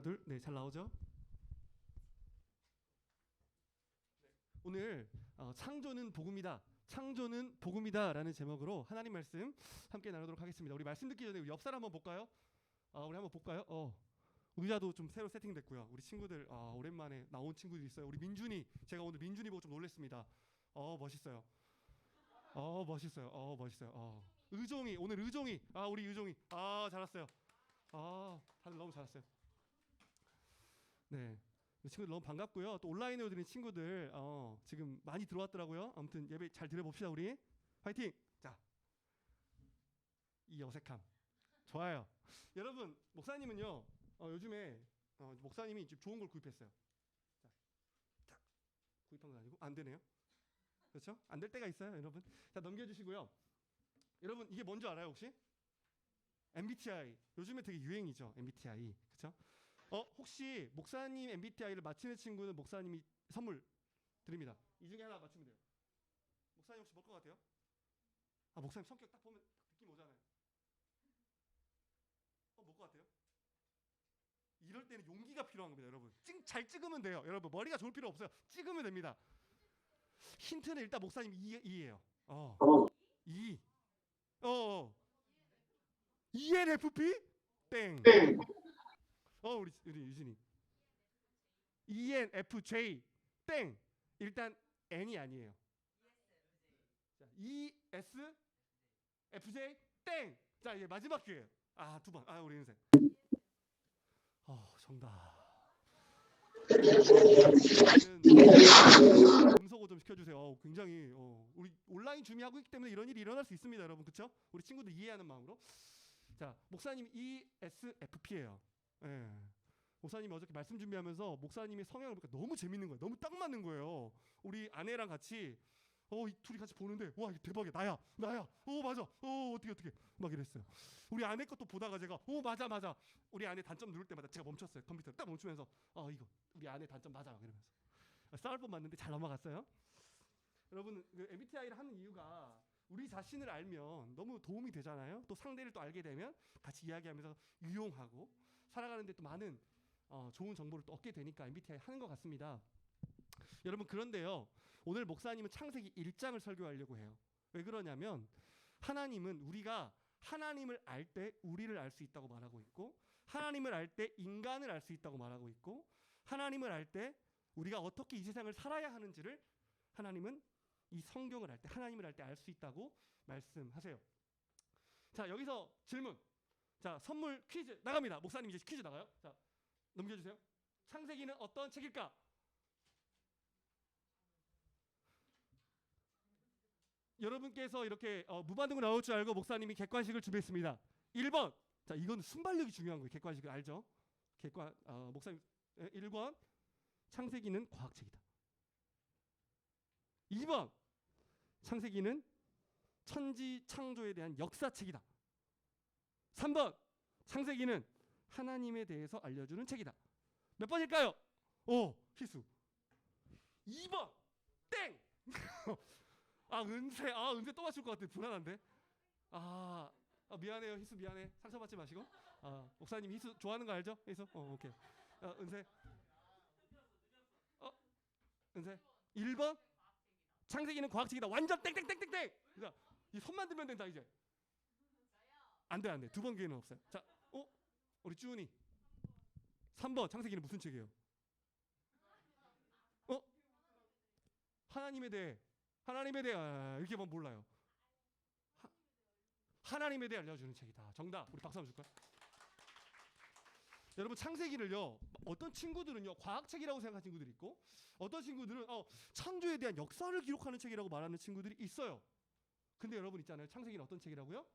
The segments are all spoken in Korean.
하나 둘, 네 잘 나오죠? 네, 오늘 어, 창조는 복음이다. 창조는 복음이다라는 제목으로 하나님 말씀 함께 나누도록 하겠습니다. 우리 말씀 듣기 전에 우리 옆 사람 한번 볼까요? 어, 우리 한번 볼까요? 어, 의자도 좀 새로 세팅됐고요. 우리 친구들 어, 오랜만에 나온 친구들 있어요. 우리 민준이 제가 오늘 민준이 보고 좀 놀랐습니다. 어 멋있어요. 어 멋있어요. 어 멋있어요. 어 의종이 오늘 의종이 아 우리 의종이 아 잘했어요. 아 다들 너무 잘했어요. 네. 친구들 너무 반갑고요. 또 온라인으로 들은 친구들 어, 지금 많이 들어왔더라고요. 아무튼 예배 잘 들어봅시다 우리. 화이팅. 자. 이 어색함. 좋아요. 여러분 목사님은요. 어, 요즘에 어, 목사님이 좋은 걸 구입했어요. 자, 자 구입한 건 아니고 안 되네요. 그렇죠? 안 될 때가 있어요, 여러분. 자 넘겨주시고요. 여러분 이게 뭔지 알아요 혹시? MBTI 요즘에 되게 유행이죠 MBTI 그렇죠? 어 혹시 목사님 MBTI를 맞히는 친구는 목사님이 선물 드립니다. 이 중에 하나 맞추면 돼요. 목사님 혹시 뭘 것 같아요? 아 목사님 성격 딱 보면 딱 느낌 오잖아요. 어뭘 것 같아요? 이럴 때는 용기가 필요한 겁니다, 여러분. 찍, 잘 찍으면 돼요, 여러분. 머리가 좋을 필요 없어요. 찍으면 됩니다. 힌트는 일단 목사님 이, 이예요. 어. 이. 어, 어. ENFP? 땡. 어, 우리 우리 유진이. ENFJ. 땡. 일단 N이 아니에요. 자, ES FJ 땡. 자, 이제 마지막 기회. 아, 두 번. 아, 우리 인생. 어, 정답. 음소거 좀 시켜주세요. 어, 굉장히 어, 우리 온라인 준비하고 있기 때문에 이런 일이 일어날 수 있습니다, 여러분. 그렇죠? 우리 친구들 이해하는 마음으로. 자, 목사님 ESFP예요. 예. 목사님이 어저께 말씀 준비하면서 목사님의 성향을 보니까 너무 재밌는 거예요. 너무 딱 맞는 거예요. 우리 아내랑 같이 어, 이 둘이 같이 보는데 와, 이거 대박이야. 나야. 나야. 어, 맞아. 어, 어떻게 어떻게. 막 이랬어요. 우리 아내 것도 보다가 제가 어, 맞아 맞아. 우리 아내 단점 누를 때마다 제가 멈췄어요. 컴퓨터 딱 멈추면서 어, 이거 우리 아내 단점 맞아. 막 이러면서. 싸울 뻔 맞는데 잘 넘어갔어요. 여러분, 그 MBTI를 하는 이유가 우리 자신을 알면 너무 도움이 되잖아요. 또 상대를 또 알게 되면 같이 이야기하면서 유용하고 살아가는데 또 많은 어, 좋은 정보를 또 얻게 되니까 MBTI 하는 것 같습니다. 여러분 그런데요. 오늘 목사님은 창세기 1장을 설교하려고 해요. 왜 그러냐면 하나님은 우리가 하나님을 알 때 우리를 알 수 있다고 말하고 있고 하나님을 알 때 인간을 알 수 있다고 말하고 있고 하나님을 알 때 우리가 어떻게 이 세상을 살아야 하는지를 하나님은 이 성경을 알 때 하나님을 알 때 알 수 있다고 말씀하세요. 자 여기서 질문. 자 선물 퀴즈 나갑니다. 목사님 이제 퀴즈 나가요. 자 넘겨주세요. 창세기는 어떤 책일까? 여러분께서 이렇게 어, 무반응으로 나올 줄 알고 목사님이 객관식을 준비했습니다. 1번. 자, 이건 순발력이 중요한 거예요. 객관식을 알죠? 객관 어, 목사님 1번. 창세기는 과학책이다. 2번. 창세기는 천지 창조에 대한 역사책이다. 3번. 창세기는 하나님에 대해서 알려주는 책이다. 몇 번일까요? 오, 희수. 2번. 땡. 아 은세. 아 은세 또 맞출 것 같아. 불안한데? 아, 아 미안해요. 희수 미안해. 상처받지 마시고. 아 목사님 희수 좋아하는 거 알죠? 희수? 어 오케이. 아, 은세. 어 은세. 1번? 창세기는 과학책이다. 완전 땡땡땡땡땡! 자, 이 손만 들면 된다 이제 안 돼 안 돼 두 번 기회는 없어요 자 어 우리 쭈은이 3번 창세기는 무슨 책이에요 어 하나님에 대해 하나님에 대해 아, 이렇게만 몰라요. 하, 나님에 대해 알려주는 책이다. 정답. 우리 박수 한번 줄까요? 여러분 창세기를요. 어떤 친구들은요 과학책이라고 생각하는 친구들이 있고 어떤 친구들은 어, 창조에 대한 역사를 기록하는 책이라고 말하는 친구들이 있어요. 근데 여러분 있잖아요. 창세기는 어떤 책이라고요?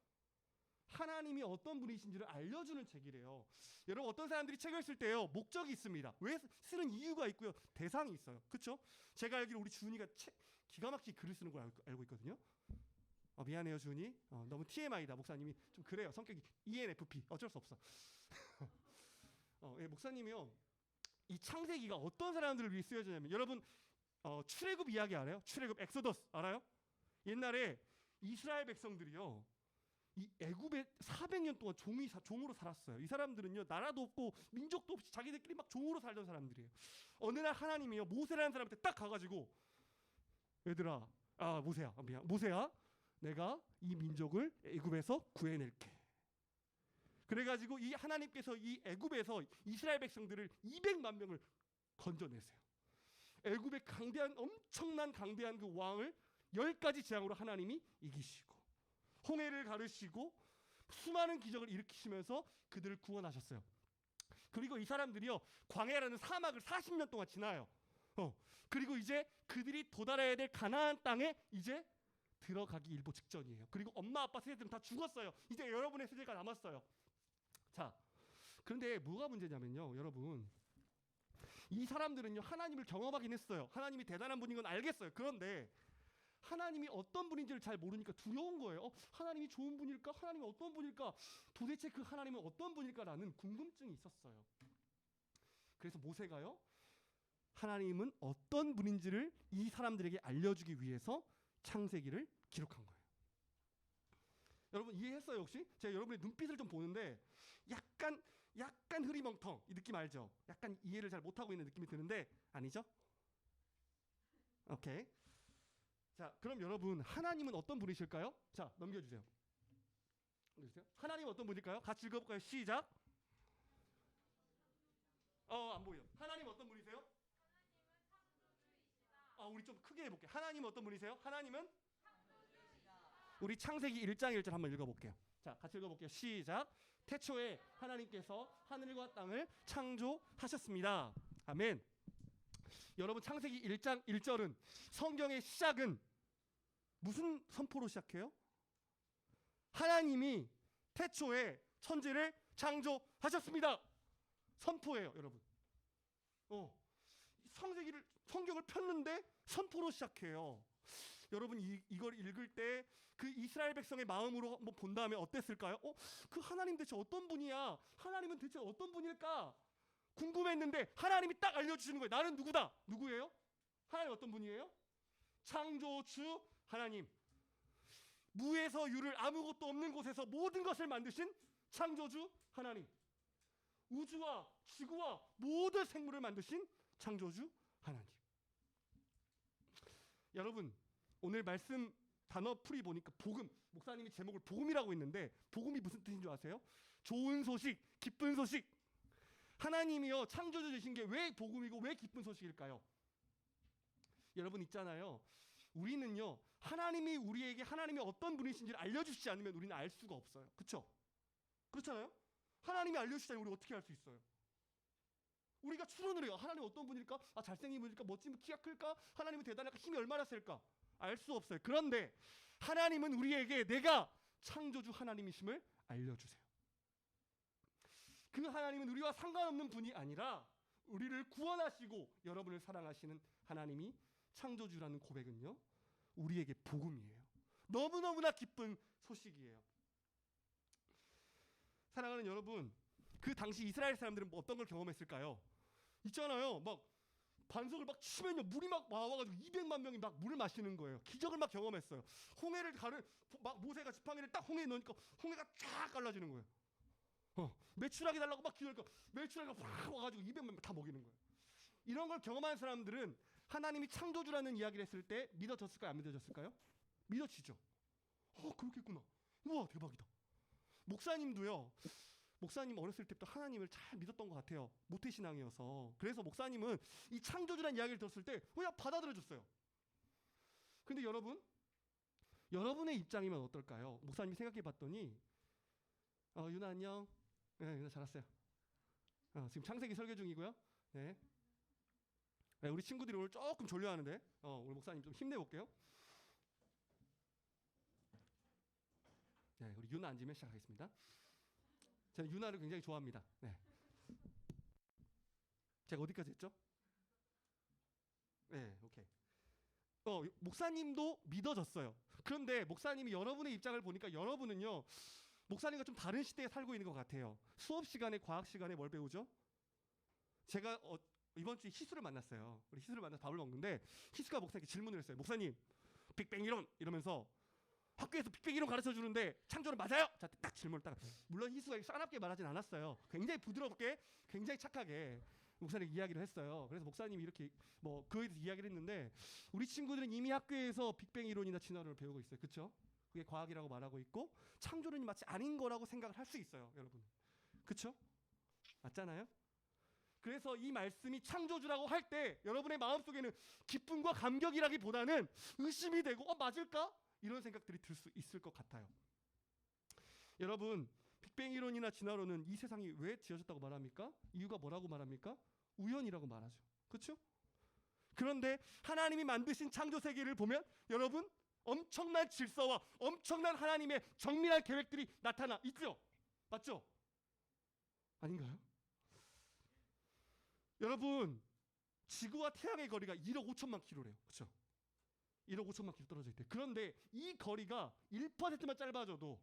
하나님이 어떤 분이신지를 알려주는 책이래요. 여러분 어떤 사람들이 책을 쓸 때요 목적이 있습니다. 왜 쓰는 이유가 있고요 대상이 있어요. 그렇죠? 제가 알기로 우리 주은이가 책 기가 막히게 글을 쓰는 걸 알고, 있거든요. 어, 미안해요 주은이. 어, 너무 TMI다 목사님이 좀 그래요 성격이 ENFP 어쩔 수 없어. 어, 예, 목사님이요 이 창세기가 어떤 사람들을 위해 쓰여지냐면 여러분 어, 출애굽 이야기 알아요? 출애굽 엑소더스 알아요? 옛날에 이스라엘 백성들이요 이 애굽에 400년 동안 종이 사- 종으로 살았어요. 이 사람들은요 나라도 없고 민족도 없이 자기들끼리 막 종으로 살던 사람들이에요. 어느 날 하나님이요 모세라는 사람한테 딱 가가지고 얘들아 아 모세야 아, 미안 모세야 내가 이 민족을 애굽에서 구해낼게. 그래가지고 이 하나님께서 이 애굽에서 이스라엘 백성들을 200만 명을 건져내세요. 애굽의 강대한 엄청난 강대한 그 왕을 열 가지 재앙으로 하나님이 이기시고 홍해를 가르시고 수많은 기적을 일으키시면서 그들을 구원하셨어요. 그리고 이 사람들이요 광야라는 사막을 40년 동안 지나요. 어 그리고 이제 그들이 도달해야 될 가나안 땅에 이제 들어가기 일보 직전이에요. 그리고 엄마 아빠 세대들은 다 죽었어요. 이제 여러분의 세대가 남았어요. 자 그런데 뭐가 문제냐면요, 여러분. 이 사람들은요 하나님을 경험하긴 했어요. 하나님이 대단한 분인 건 알겠어요. 그런데 하나님이 어떤 분인지를 잘 모르니까 두려운 거예요. 어, 하나님이 좋은 분일까? 하나님이 어떤 분일까? 도대체 그 하나님은 어떤 분일까라는 궁금증이 있었어요. 그래서 모세가요. 하나님은 어떤 분인지를 이 사람들에게 알려주기 위해서 창세기를 기록한 거예요. 여러분 이해했어요 혹시? 제가 여러분의 눈빛을 좀 보는데 약간 약간 흐리멍텅 이 느낌 알죠? 약간 이해를 잘 못하고 있는 느낌이 드는데 아니죠? 오케이. 자, 그럼 여러분 하나님은 어떤 분이실까요? 자, 넘겨주세요. 넘겨주세요. 하나님 어떤 분일까요? 같이 읽어볼까요? 시작. 어, 안 보여. 하나님 어떤 분이세요? 아, 우리 좀 크게 해볼게요. 하나님은 어떤 분이세요? 하나님은 우리 창세기 1장 1절 한번 읽어볼게요. 자, 같이 읽어볼게요. 시작. 태초에 하나님께서 하늘과 땅을 창조하셨습니다. 아멘. 여러분 창세기 1장 1절은 성경의 시작은 무슨 선포로 시작해요? 하나님이 태초에 천지를 창조하셨습니다. 선포예요, 여러분. 어. 성세기를 성경을 폈는데 선포로 시작해요. 여러분 이, 이걸 읽을 때 그 이스라엘 백성의 마음으로 한번 본 다음에 어땠을까요? 어, 그 하나님 대체 어떤 분이야? 하나님은 대체 어떤 분일까? 궁금했는데 하나님이 딱 알려주시는 거예요. 나는 누구다? 누구예요? 하나님 어떤 분이에요? 창조주 하나님. 무에서 유를 아무것도 없는 곳에서 모든 것을 만드신 창조주 하나님. 우주와 지구와 모든 생물을 만드신 창조주 하나님. 여러분 오늘 말씀 단어 풀이 보니까 복음 목사님이 제목을 복음이라고 했는데 복음이 무슨 뜻인 줄 아세요? 좋은 소식, 기쁜 소식. 하나님이요 창조주 되신 게 왜 복음이고 왜 기쁜 소식일까요? 여러분 있잖아요. 우리는요 하나님이 우리에게 하나님이 어떤 분이신지를 알려주시지 않으면 우리는 알 수가 없어요. 그렇죠? 그렇잖아요. 하나님이 알려주시지 않으면 우리 어떻게 알 수 있어요? 우리가 추론을 해요. 하나님 어떤 분일까? 아 잘생긴 분일까? 멋진 분, 키가 클까? 하나님은 대단할까? 힘이 얼마나 셀까? 알 수 없어요. 그런데 하나님은 우리에게 내가 창조주 하나님이심을 알려주세요. 그 하나님은 우리와 상관없는 분이 아니라 우리를 구원하시고 여러분을 사랑하시는 하나님이 창조주라는 고백은요. 우리에게 복음이에요. 너무너무나 기쁜 소식이에요. 사랑하는 여러분, 그 당시 이스라엘 사람들은 뭐 어떤 걸 경험했을까요? 있잖아요. 막 반석을 막 치면요 물이 막 와가지고 200만 명이 막 물을 마시는 거예요. 기적을 막 경험했어요. 홍해를 가를 막 모세가 지팡이를 딱 홍해에 넣으니까 홍해가 쫙 갈라지는 거예요. 어, 매출하게 달라고 막 기도하니까 매출하게 확 와가지고 200만 명다 먹이는 거예요. 이런 걸 경험한 사람들은 하나님이 창조주라는 이야기를 했을 때 믿어졌을까요? 안 믿어졌을까요? 믿어지죠. 어, 그렇겠구나. 우와, 대박이다. 목사님도요. 목사님 어렸을 때부터 하나님을 잘 믿었던 것 같아요. 모태신앙이어서. 그래서 목사님은 이 창조주라는 이야기를 들었을 때 그냥 받아들여줬어요. 근데 여러분, 여러분의 입장이면 어떨까요? 목사님이 생각해 봤더니, 어, 유나 안녕. 네, 유나 잘 왔어요. 어, 지금 창세기 설교 중이고요. 네. 네, 우리 친구들이 오늘 조금 졸려하는데, 어, 우리 목사님 좀 힘내볼게요. 네, 우리 유나 앉으면 시작하겠습니다. 저는 유나를 굉장히 좋아합니다. 네. 제가 어디까지 했죠? 네, 오케이. 어, 목사님도 믿어졌어요. 그런데 목사님이 여러분의 입장을 보니까 여러분은요, 목사님과 좀 다른 시대에 살고 있는 것 같아요. 수업 시간에, 과학 시간에 뭘 배우죠? 제가 어, 이번 주에 희수를 만났어요. 우리 희수를 만나서 밥을 먹는데 희수가 목사님께 질문을 했어요. 목사님, 빅뱅 이론 이러면서 학교에서 빅뱅 이론 가르쳐 주는데 창조는 맞아요? 자, 딱 질문을 딱. 물론 희수가 싸납게 말하진 않았어요. 굉장히 부드럽게, 굉장히 착하게 목사님 이야기를 했어요. 그래서 목사님이 이렇게 뭐 그에 대해서 이야기를 했는데 우리 친구들은 이미 학교에서 빅뱅 이론이나 진화론을 배우고 있어요. 그렇죠? 그게 과학이라고 말하고 있고 창조론이 마치 아닌 거라고 생각을 할 수 있어요, 여러분. 그렇죠? 맞잖아요? 그래서 이 말씀이 창조주라고 할 때 여러분의 마음속에는 기쁨과 감격이라기보다는 의심이 되고 어 맞을까? 이런 생각들이 들 수 있을 것 같아요. 여러분, 빅뱅 이론이나 진화론은 이 세상이 왜 지어졌다고 말합니까? 이유가 뭐라고 말합니까? 우연이라고 말하죠. 그렇죠? 그런데 하나님이 만드신 창조 세계를 보면 여러분 엄청난 질서와 엄청난 하나님의 정밀한 계획들이 나타나 있죠. 맞죠? 아닌가요? 여러분 지구와 태양의 거리가 1억 5천만 킬로래요. 그렇죠? 1억 5천만 킬로 떨어져 있대. 그런데 이 거리가 1%만 짧아져도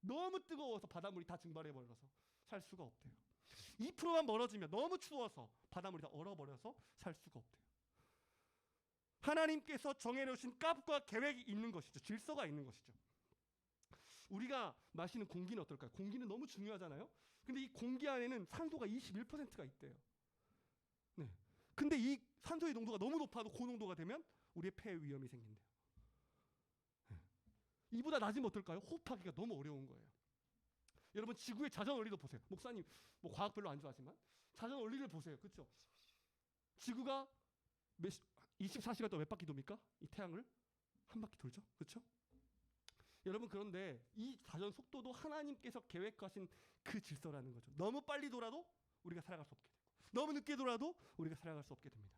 너무 뜨거워서 바닷물이 다 증발해 버려서 살 수가 없대요. 2%만 멀어지면 너무 추워서 바닷물이 다 얼어버려서 살 수가 없대요. 하나님께서 정해놓으신 값과 계획이 있는 것이죠. 질서가 있는 것이죠. 우리가 마시는 공기는 어떨까요? 공기는 너무 중요하잖아요. 근데 이 공기 안에는 산소가 21%가 있대요. 네. 근데 이 산소의 농도가 너무 높아도 고농도가 되면 우리의 폐 위험이 생긴대요. 네. 이보다 낮으면 어떨까요? 호흡하기가 너무 어려운 거예요. 여러분 지구의 자전 원리도 보세요. 목사님 뭐 과학 별로 안 좋아하지만 자전 원리를 보세요. 그렇죠? 지구가 몇 시, 24시간 동안 몇 바퀴 돕니까? 이 태양을 한 바퀴 돌죠. 그렇죠? 여러분 그런데 이 자전 속도도 하나님께서 계획하신 그 질서라는 거죠. 너무 빨리 돌아도 우리가 살아갈 수 없게 되고 너무 늦게 돌아도 우리가 살아갈 수 없게 됩니다.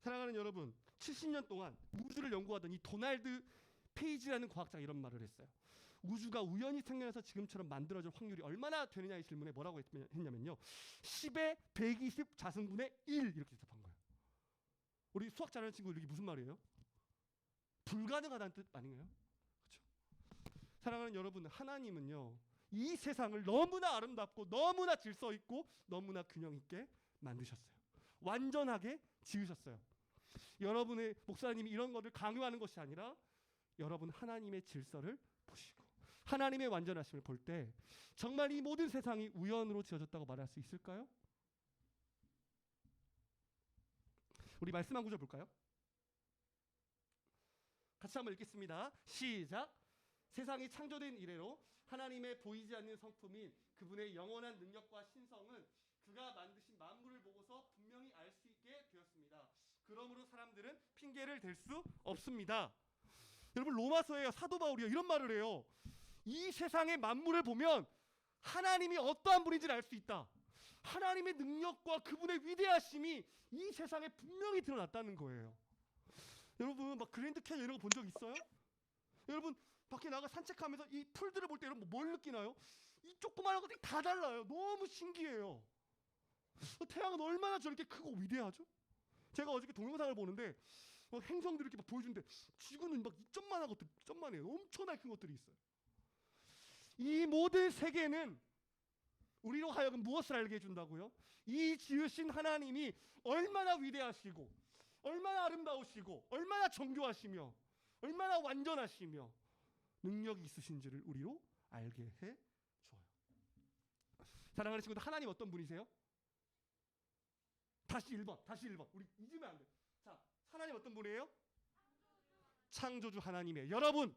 사랑하는 여러분, 70년 동안 우주를 연구하던 이 도날드 페이지라는 과학자가 이런 말을 했어요. 우주가 우연히 생겨나서 지금처럼 만들어질 확률이 얼마나 되느냐의 질문에 뭐라고 했- 했냐면요. 10의 120 자승분의 1 이렇게 대답한 거예요. 우리 수학 잘하는 친구들 이게 무슨 말이에요? 불가능하다는 뜻 아닌가요? 그렇죠. 사랑하는 여러분, 하나님은요. 이 세상을 너무나 아름답고 너무나 질서 있고 너무나 균형 있게 만드셨어요. 완전하게 지으셨어요. 여러분의 목사님이 이런 것을 강요하는 것이 아니라 여러분 하나님의 질서를 보시고 하나님의 완전하심을 볼 때 정말 이 모든 세상이 우연으로 지어졌다고 말할 수 있을까요? 우리 말씀 한 구절 볼까요? 같이 한번 읽겠습니다. 시작. 세상이 창조된 이래로 하나님의 보이지 않는 성품인 그분의 영원한 능력과 신성은 그가 만드신 만물을 보고서 분명히 알 수 있게 되었습니다. 그러므로 사람들은 핑계를 댈 수 없습니다. 여러분 로마서에 사도 바울이요 이런 말을 해요. 이 세상의 만물을 보면 하나님이 어떠한 분인지를 알 수 있다. 하나님의 능력과 그분의 위대하심이 이 세상에 분명히 드러났다는 거예요. 여러분 막 그랜드 캐년 이런 거 본 적 있어요? 여러분 밖에 나가 산책하면서 이 풀들을 볼 때 여러분 뭘 느끼나요? 이 조그마한 것들이 다 달라요. 너무 신기해요. 어, 태양은 얼마나 저렇게 크고 위대하죠? 제가 어저께 동영상을 보는데 막 행성들이 이렇게 막 보여주는데 지구는 막 이점만한 것들, 점만해요. 엄청나게 큰 것들이 있어요. 이 모든 세계는 우리로 하여금 무엇을 알게 해준다고요? 이 지으신 하나님이 얼마나 위대하시고 얼마나 아름다우시고 얼마나 정교하시며 얼마나 완전하시며 능력이 있으신지를 우리로 알게 해 줘요. 사랑하는 친구들 하나님 어떤 분이세요? 다시 1번. 다시 1번. 우리 잊으면 안 돼. 자, 하나님 어떤 분이에요? 창조주 하나님이에요. 여러분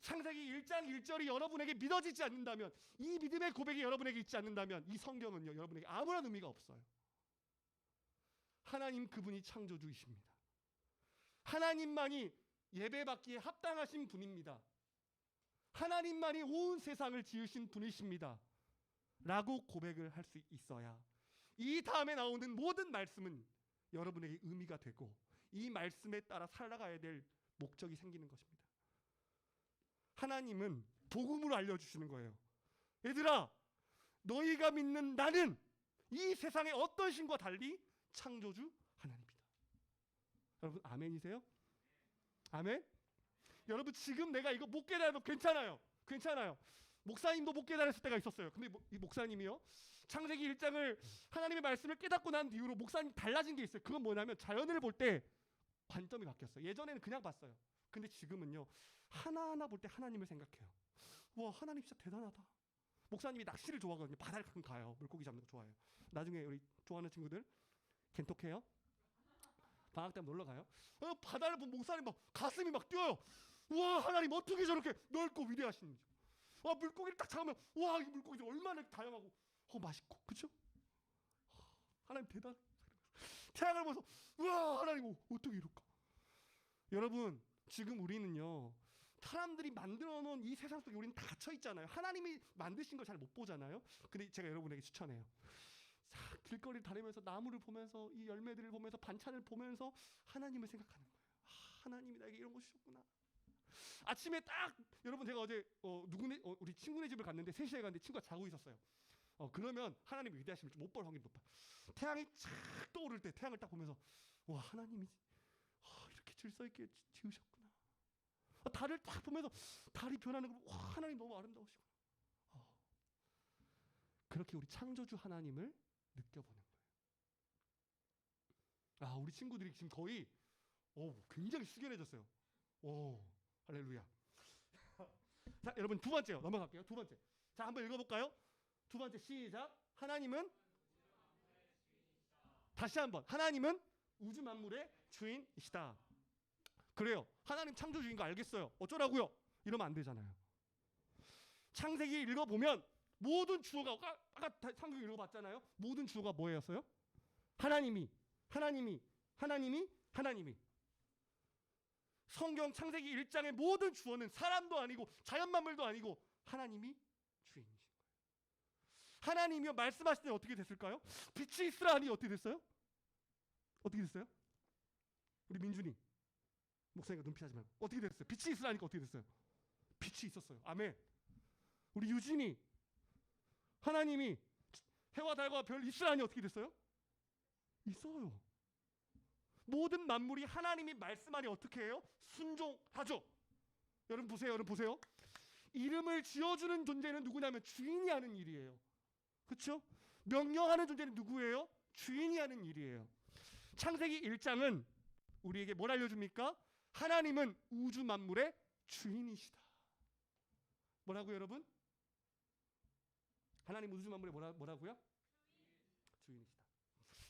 창세기 1장 1절이 여러분에게 믿어지지 않는다면 이 믿음의 고백이 여러분에게 있지 않는다면 이 성경은요 여러분에게 아무런 의미가 없어요. 하나님 그분이 창조주이십니다. 하나님만이 예배받기에 합당하신 분입니다. 하나님만이 온 세상을 지으신 분이십니다. 라고 고백을 할 수 있어야 이 다음에 나오는 모든 말씀은 여러분에게 의미가 되고 이 말씀에 따라 살아가야 될 목적이 생기는 것입니다. 하나님은 복음으로 알려주시는 거예요. 얘들아, 너희가 믿는 나는 이 세상의 어떤 신과 달리 창조주 하나님이다. 여러분 아멘이세요? 아멘? 여러분 지금 내가 이거 못 깨달아도 괜찮아요. 괜찮아요. 목사님도 못 깨달았을 때가 있었어요. 근데 뭐- 이 목사님이요. 창세기 1장을 하나님의 말씀을 깨닫고 난 뒤로 목사님 달라진 게 있어요. 그건 뭐냐면 자연을 볼 때 관점이 바뀌었어요. 예전에는 그냥 봤어요. 근데 지금은요 하나하나 볼 때 하나님을 생각해요. 와 하나님 진짜 대단하다. 목사님이 낚시를 좋아하거든요. 바다를 가끔 가요. 물고기 잡는 거 좋아해요. 나중에 우리 좋아하는 친구들 겐톡해요. 방학 때 놀러 가요. 어, 바다를 보면 목사님 막 가슴이 막 뛰어요. 와 하나님 어떻게 저렇게 넓고 위대하신지. 와 물고기를 딱 잡으면 와 이 물고기들 얼마나 다양하고 어 맛있고 그렇죠? 하나님 대단. 태양을 보면서 와 하나님 어, 어떻게 이럴까? 여러분 지금 우리는요 사람들이 만들어 놓은 이 세상 속에 우리는 다 갇혀 있잖아요. 하나님이 만드신 걸 잘 못 보잖아요. 근데 제가 여러분에게 추천해요. 자, 길거리를 다니면서 나무를 보면서 이 열매들을 보면서 반찬을 보면서 하나님을 생각하는 거예요. 아, 하나님이 나에게 이런 거 주셨구나. 아침에 딱 여러분 제가 어제 어, 누구네 어, 우리 친구네 집을 갔는데 3시에 갔는데 친구가 자고 있었어요. 어, 그러면 하나님이 위대하심을 못 볼 확률이 높아. 태양이 착 떠오를 때 태양을 딱 보면서 와 하나님이 아, 이렇게 질서 있게 지- 지으셨구나. 아, 달을 딱 보면서 달이 변하는 거, 와 하나님 너무 아름다우시구나. 어. 그렇게 우리 창조주 하나님을 느껴보는 거예요. 아 우리 친구들이 지금 거의 오, 굉장히 숙연해졌어요. 오 할렐루야. 자 여러분 두 번째요 넘어갈게요. 두 번째. 자 한번 읽어볼까요? 두 번째 시작. 하나님은 다시 한번 하나님은 우주 만물의 주인이시다. 그래요. 하나님 창조주인 거 알겠어요. 어쩌라고요? 이러면 안 되잖아요. 창세기 읽어보면 모든 주어가 아까, 창세기 읽어봤잖아요. 모든 주어가 뭐였어요? 하나님이, 하나님이, 하나님이, 하나님이. 성경 창세기 1장의 모든 주어는 사람도 아니고 자연 만물도 아니고 하나님이 주인이신 거예요. 하나님이요 말씀하실 때 어떻게 됐을까요? 빛이 있으라 하니 어떻게 됐어요? 어떻게 됐어요? 우리 민준이 목사님과 눈피하지 말고 어떻게 됐어요? 빛이 있으라 하니까 어떻게 됐어요? 빛이 있었어요. 아멘. 우리 유진이 하나님이 해와 달과 별 있으라 하니 어떻게 됐어요? 있어요. 모든 만물이 하나님이 말씀하니 어떻게 해요? 순종하죠. 여러분 보세요. 여러분 보세요. 이름을 지어주는 존재는 누구냐면 주인이 하는 일이에요. 그렇죠? 명령하는 존재는 누구예요? 주인이 하는 일이에요. 창세기 1장은 우리에게 뭘 알려줍니까? 하나님은 우주 만물의 주인이시다. 뭐라고 여러분? 하나님 우주 만물의 뭐라, 뭐라고요? 주인 이시다.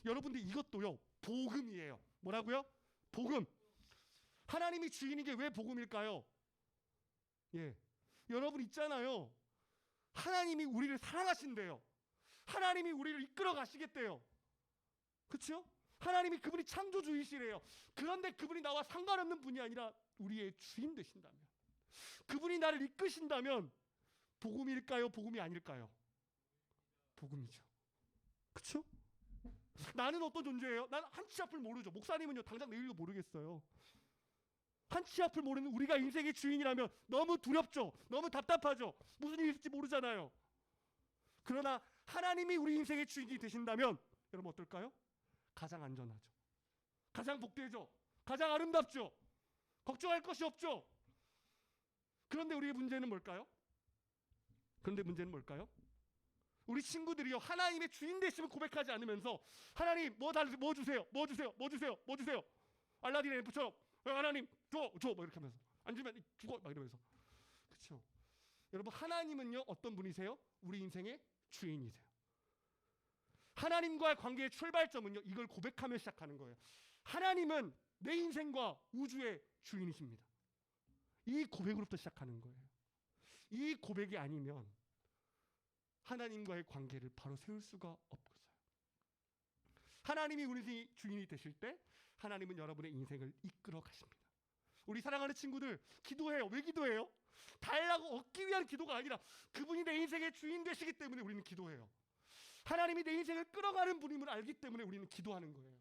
여러분들 이것도요 복음이에요. 뭐라고요? 복음. 하나님이 주인인 게 왜 복음일까요? 예, 여러분 있잖아요. 하나님이 우리를 사랑하신대요. 하나님이 우리를 이끌어 가시겠대요. 그렇죠? 하나님이 그분이 창조주이시래요. 그런데 그분이 나와 상관없는 분이 아니라 우리의 주인 되신다면, 그분이 나를 이끄신다면 복음일까요? 복음이 아닐까요? 복음이죠. 그렇죠? 나는 어떤 존재예요? 나는 한치 앞을 모르죠. 목사님은요 당장 내일도 모르겠어요. 한치 앞을 모르는 우리가 인생의 주인이라면 너무 두렵죠. 너무 답답하죠. 무슨 일이 있을지 모르잖아요. 그러나 하나님이 우리 인생의 주인이 되신다면 여러분 어떨까요? 가장 안전하죠. 가장 복되죠. 가장 아름답죠. 걱정할 것이 없죠. 그런데 우리의 문제는 뭘까요? 그런데 문제는 뭘까요? 우리 친구들이요 하나님의 주인 되심을 고백하지 않으면서 하나님 뭐 달뭐 주세요 뭐 주세요 뭐 주세요 뭐 주세요 알라딘 앰프처럼 어, 하나님 줘줘막 이렇게 하면서 안 주면 죽어 막 이러면서 그렇죠 여러분 하나님은요 어떤 분이세요 우리 인생의 주인이세요 하나님과의 관계의 출발점은요 이걸 고백하며 시작하는 거예요 하나님은 내 인생과 우주의 주인이십니다 이 고백으로부터 시작하는 거예요 이 고백이 아니면 하나님과의 관계를 바로 세울 수가 없어요. 하나님이 우리 주인이 되실 때 하나님은 여러분의 인생을 이끌어 가십니다. 우리 사랑하는 친구들 기도해요. 왜 기도해요? 달라고 얻기 위한 기도가 아니라 그분이 내 인생의 주인 되시기 때문에 우리는 기도해요. 하나님이 내 인생을 끌어가는 분임을 알기 때문에 우리는 기도하는 거예요.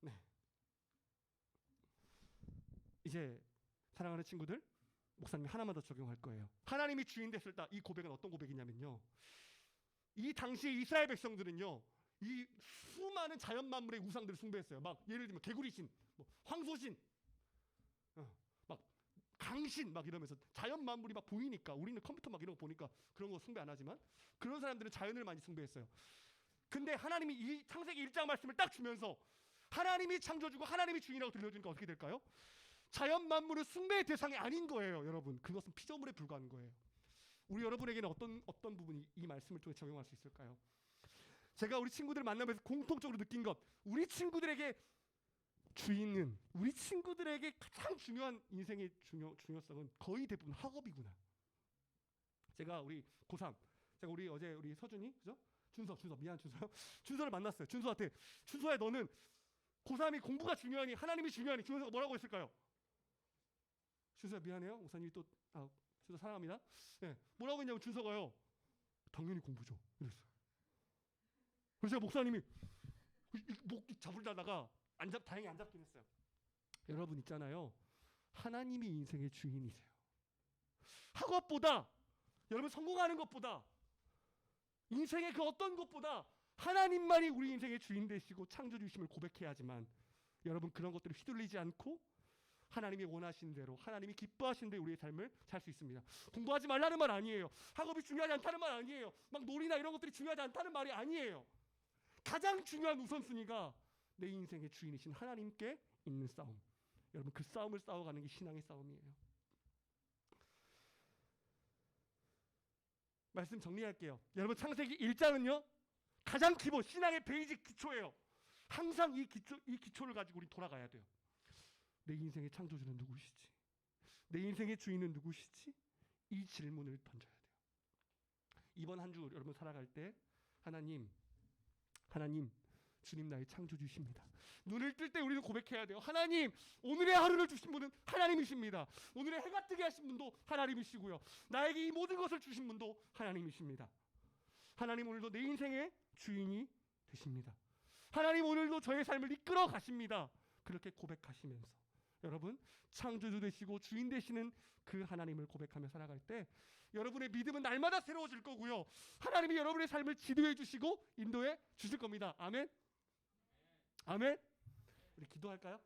네. 이제 사랑하는 친구들 목사님 하나만 더 적용할 거예요. 하나님이 주인 됐을 때 이 고백은 어떤 고백이냐면요. 이 당시에 이스라엘 백성들은요. 이 수많은 자연 만물의 우상들을 숭배했어요. 막 예를 들면 개구리신, 뭐 황소신, 강신 막 이러면서 자연 만물이 막 보이니까 우리는 컴퓨터 막 이런 거 보니까 그런 거 숭배 안 하지만 그런 사람들은 자연을 많이 숭배했어요. 근데 하나님이 이 창세기 1장 말씀을 딱 주면서 하나님이 창조주고 하나님이 주인이라고 들려주니까 어떻게 될까요? 자연 만물은 숭배의 대상이 아닌 거예요, 여러분. 그것은 피조물에 불과한 거예요. 우리 여러분에게는 어떤 어떤 부분이 이 말씀을 통해 적용할 수 있을까요? 제가 우리 친구들 만나면서 공통적으로 느낀 것, 우리 친구들에게 주인은 우리 친구들에게 가장 중요한 인생의 중요 중요성은 거의 대부분 학업이구나. 제가 우리 고3 제가 우리 어제 우리 서준이 그죠? 준서 준서 미안 준서 준서를 만났어요. 준서한테 준서야 너는 고3이 공부가 중요하니 하나님이 중요하니 준서가 뭐라고 했을까요? 준서야 미안해요. 목사님이 또 아, 준서 사랑합니다. 예. 뭐라고 했냐면 준서가요. 당연히 공부죠. 이랬어요. 그래서 제가 목사님이 목 잡으려다가 안 잡, 다행히 안 잡긴 했어요. 여러분 있잖아요. 하나님이 인생의 주인이세요. 학업보다 여러분 성공하는 것보다 인생의 그 어떤 것보다 하나님만이 우리 인생의 주인 되시고 창조주심을 고백해야 하지만 여러분 그런 것들을 휘둘리지 않고 하나님이 원하신 대로 하나님이 기뻐하신 대로 우리의 삶을 살 수 있습니다. 공부하지 말라는 말 아니에요. 학업이 중요하지 않다는 말 아니에요. 막 놀이나 이런 것들이 중요하지 않다는 말이 아니에요. 가장 중요한 우선순위가 내 인생의 주인이신 하나님께 있는 싸움. 여러분 그 싸움을 싸워가는 게 신앙의 싸움이에요. 말씀 정리할게요. 여러분 창세기 1장은요. 가장 기본 신앙의 베이직 기초예요. 항상 이 기초 이 기초를 가지고 우리 돌아가야 돼요. 내 인생의 창조주는 누구시지? 내 인생의 주인은 누구시지? 이 질문을 던져야 돼요. 이번 한 주 여러분 살아갈 때 하나님 하나님 주님 나의 창조주십니다. 눈을 뜰 때 우리는 고백해야 돼요. 하나님 오늘의 하루를 주신 분은 하나님이십니다. 오늘의 해가 뜨게 하신 분도 하나님이시고요. 나에게 이 모든 것을 주신 분도 하나님이십니다. 하나님 오늘도 내 인생의 주인이 되십니다. 하나님 오늘도 저의 삶을 이끌어 가십니다. 그렇게 고백하시면서 여러분 창조주 되시고 주인 되시는 그 하나님을 고백하며 살아갈 때 여러분의 믿음은 날마다 새로워질 거고요. 하나님이 여러분의 삶을 지도해 주시고 인도해 주실 겁니다. 아멘. 아멘. 우리 기도할까요?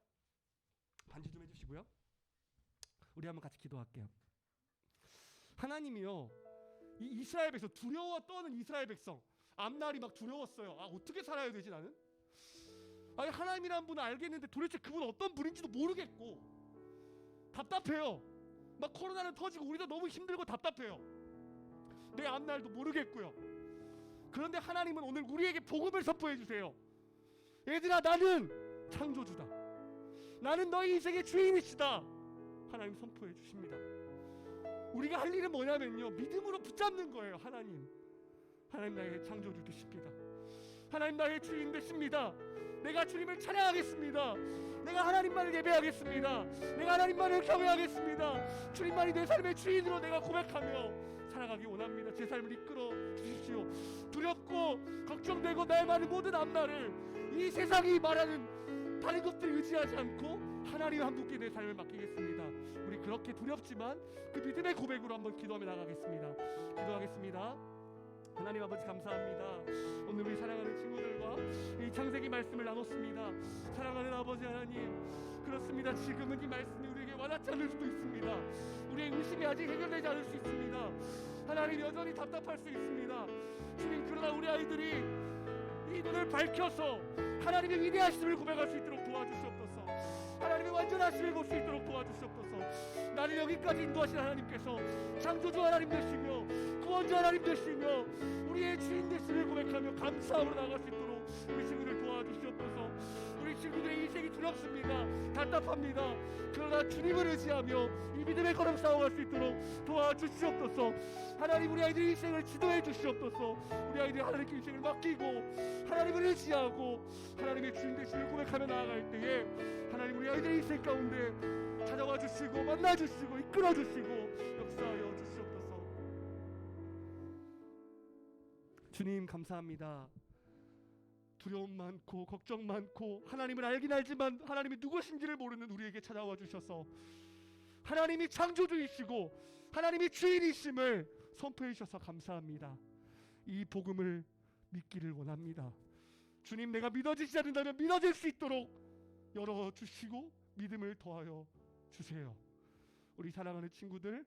반지 좀 해주시고요. 우리 한번 같이 기도할게요. 하나님이요, 이 이스라엘 백성 두려워 떠는 이스라엘 백성 앞날이 막 두려웠어요. 아 어떻게 살아야 되지 나는? 아니 하나님이라는 분을 알겠는데 도대체 그분 어떤 분인지도 모르겠고 답답해요. 막 코로나는 터지고 우리도 너무 힘들고 답답해요. 내 앞날도 모르겠고요. 그런데 하나님은 오늘 우리에게 복음을 선포해 주세요. 얘들아 나는 창조주다. 나는 너희 인생의 주인이시다. 하나님 선포해 주십니다. 우리가 할 일은 뭐냐면요. 믿음으로 붙잡는 거예요. 하나님. 하나님 나의 창조주 되십니다. 하나님 나의 주인 되십니다. 내가 주님을 찬양하겠습니다. 내가 하나님만을 예배하겠습니다. 내가 하나님만을 경외하겠습니다. 주님만이 내 삶의 주인으로 내가 고백하며 살아가기 원합니다. 제 삶을 이끌어 주십시오. 두렵고 걱정되고 나의 많은 모든 앞날을 이 세상이 말하는 다른 것들 의지하지 않고 하나님 한 분께 내 삶을 맡기겠습니다. 우리 그렇게 두렵지만 그 믿음의 고백으로 한번 기도하며 나가겠습니다. 기도하겠습니다. 하나님 아버지 감사합니다. 오늘 우리 사랑하는 친구들과 이 창세기 말씀을 나눴습니다. 사랑하는 아버지 하나님, 그렇습니다. 지금은 이 말씀이 우리에게 와닿지 않을 수도 있습니다. 우리의 의심이 아직 해결되지 않을 수 있습니다. 하나님 여전히 답답할 수 있습니다. 주님 그러나 우리 아이들이 이 눈을 밝혀서 하나님의 위대하심을 고백할 수 있도록 도와주시옵소서. 하나님의 완전하심을 볼 수 있도록 도와주시옵소서. 나를 여기까지 인도하신 하나님께서 창조주 하나님 되시며 구원주 하나님 되시며 우리의 주인 되심을 고백하며 감사함으로 나갈 수 있도록 우리 친구들 도와주시옵소서. 친구들의 인생이 두렵습니다. 답답합니다. 그러나 주님을 의지하며 이 믿음의 걸음 싸워갈 수 있도록 도와주시옵소서. 하나님 우리 아이들의 인생을 지도해 주시옵소서. 우리 아이들이 하나님께 인생을 맡기고 하나님을 의지하고 하나님의 주인 되심을 고백하며 나아갈 때에 하나님 우리 아이들의 인생 가운데 찾아와 주시고 만나 주시고 이끌어 주시고 역사하여 주시옵소서. 주님 감사합니다. 두려움 많고 걱정 많고 하나님을 알긴 알지만 하나님이 누구신지를 모르는 우리에게 찾아와 주셔서 하나님이 창조주이시고 하나님이 주인이심을 선포해 주셔서 감사합니다. 이 복음을 믿기를 원합니다. 주님 내가 믿어지지 않는다면 믿어질 수 있도록 열어 주시고 믿음을 더하여 주세요. 우리 사랑하는 친구들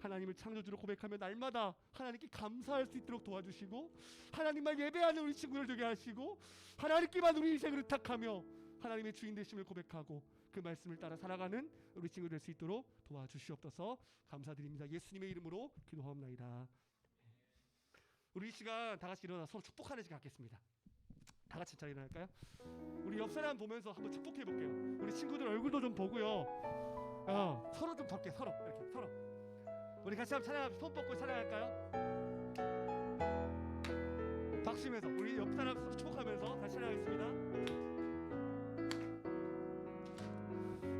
하나님을 창조주로 고백하며 날마다 하나님께 감사할 수 있도록 도와주시고 하나님만 예배하는 우리 친구들 되게 하시고 하나님께만 우리 인생을 의탁하며 하나님의 주인 되심을 고백하고 그 말씀을 따라 살아가는 우리 친구 될 수 있도록 도와주시옵소서 감사드립니다. 예수님의 이름으로 기도하옵나이다. 우리 이 시간 다 같이 일어나 서로 축복하는 시간 갖겠습니다. 다 같이 잘 일어날까요? 우리 옆 사람 보면서 한번 축복해 볼게요. 우리 친구들 얼굴도 좀 보고요. 어, 서로 좀 덮게 서로 이렇게 서로. 우리 같이 한번 찬양 손 뻗고 찬양할까요? 박수면서 우리 옆 사람 축복하면서 다시 찬양하겠습니다.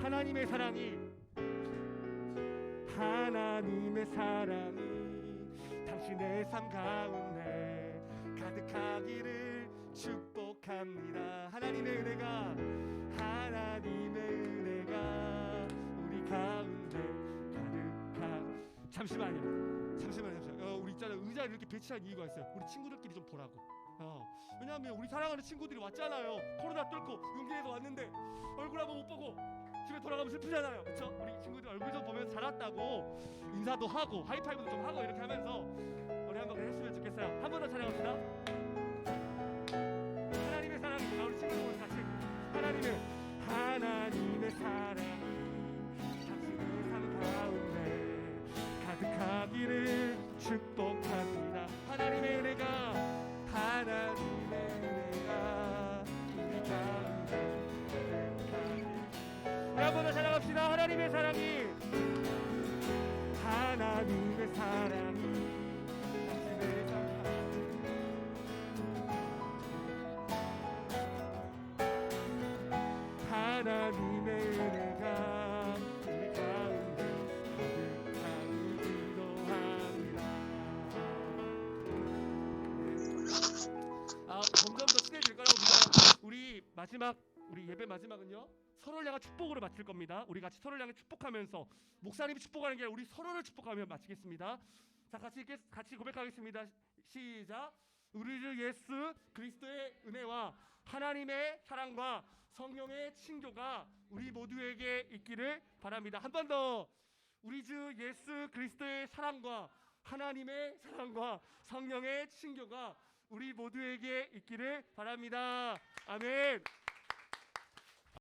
하나님의 사랑이 하나님의 사랑이 당신의 삶 가운데 가득하기를 축복합니다. 하나님의 은혜가 하나님의 은혜가 잠시만요. 잠시만요. 잠시만요. 어, 우리 있잖아요. 의자를 이렇게 배치한 이유가 있어요. 우리 친구들끼리 좀 보라고. 어. 왜냐하면 우리 사랑하는 친구들이 왔잖아요. 코로나 뚫고 용기 내서 왔는데 얼굴 한번 못 보고 집에 돌아가면 슬프잖아요. 그렇죠? 우리 친구들 얼굴 좀 보면서 잘 왔다고 인사도 하고 하이파이브도 좀 하고 이렇게 하면서 우리 한번 했으면 좋겠어요. 한 번 더 촬영합시다. 하나님의 사랑이 다 우리 친구들 같이 하나님의 하나님의 사랑 마지막 우리 예배 마지막은요 서로를 향한 축복으로 마칠 겁니다. 우리 같이 서로를 향해 축복하면서 목사님이 축복하는 게 아니라 우리 서로를 축복하며 마치겠습니다. 자 같이 같이 고백하겠습니다. 시작. 우리 주 예수 그리스도의 은혜와 하나님의 사랑과 성령의 친교가 우리 모두에게 있기를 바랍니다. 한 번 더. 우리 주 예수 그리스도의 사랑과 하나님의 사랑과 성령의 친교가 우리 모두에게 있기를 바랍니다. 아멘.